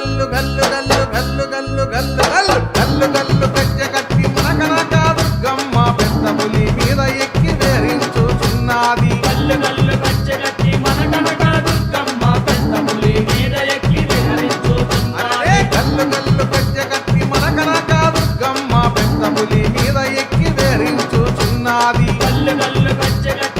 గల్లు గల్లు గల్లు గల్లు గల్లు గల్లు గల్లు గల్లు గజ్జె కట్టి మునకనక దుర్గమ్మ పెద్ద పులి మీద ఎక్కి వేరించుచున్నది గల్లు గల్లు గజ్జగట్టి మన కనక దుర్గమ్మ పెద్ద పులి మీద ఎక్కి అరే విహరించుతున్నది గల్లు గల్లు గజ్జె కట్టి మునకనక దుర్గమ్మ పెద్ద పులి మీద ఎక్కి వేరించుచున్నది గల్లు గల్లు మన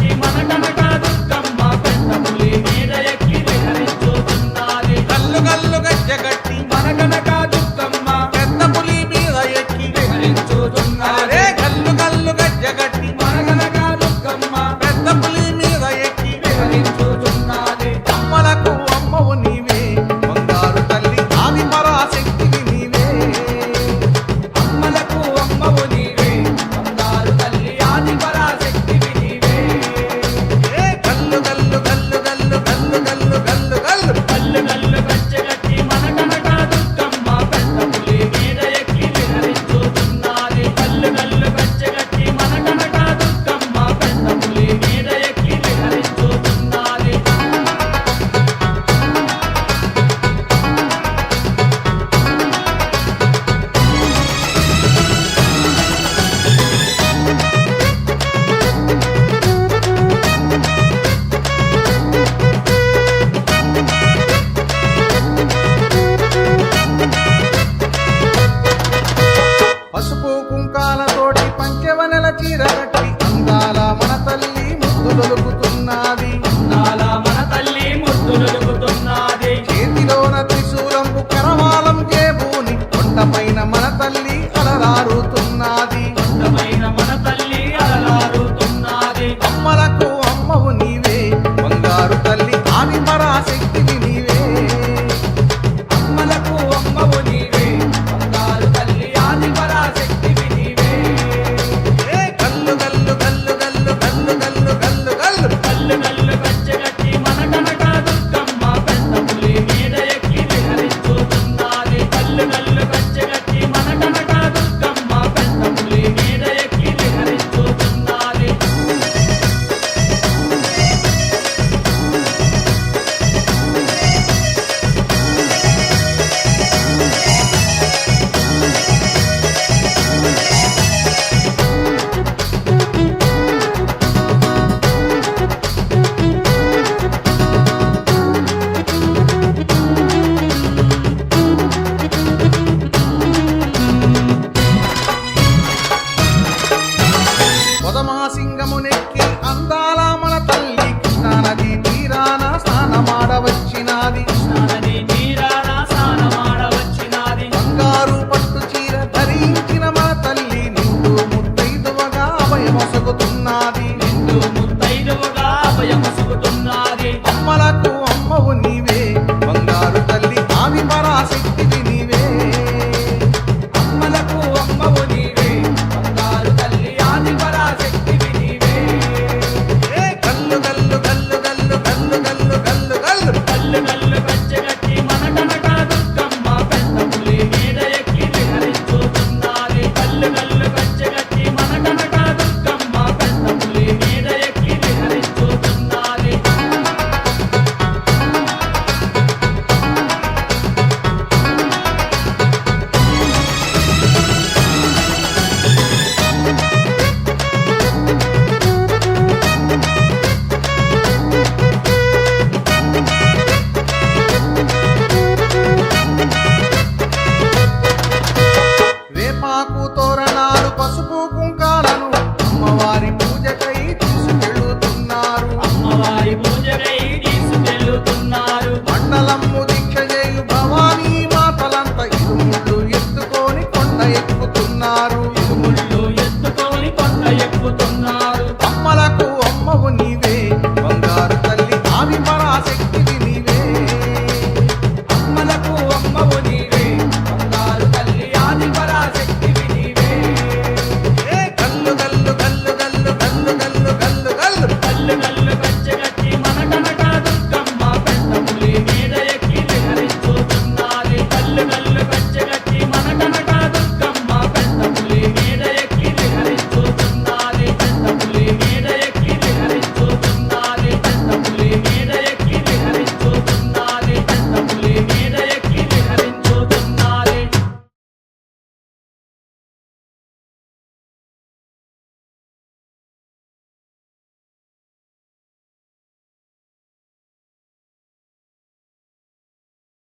మహిమలకు అమ్మవు నీవే. சொன்னாரோ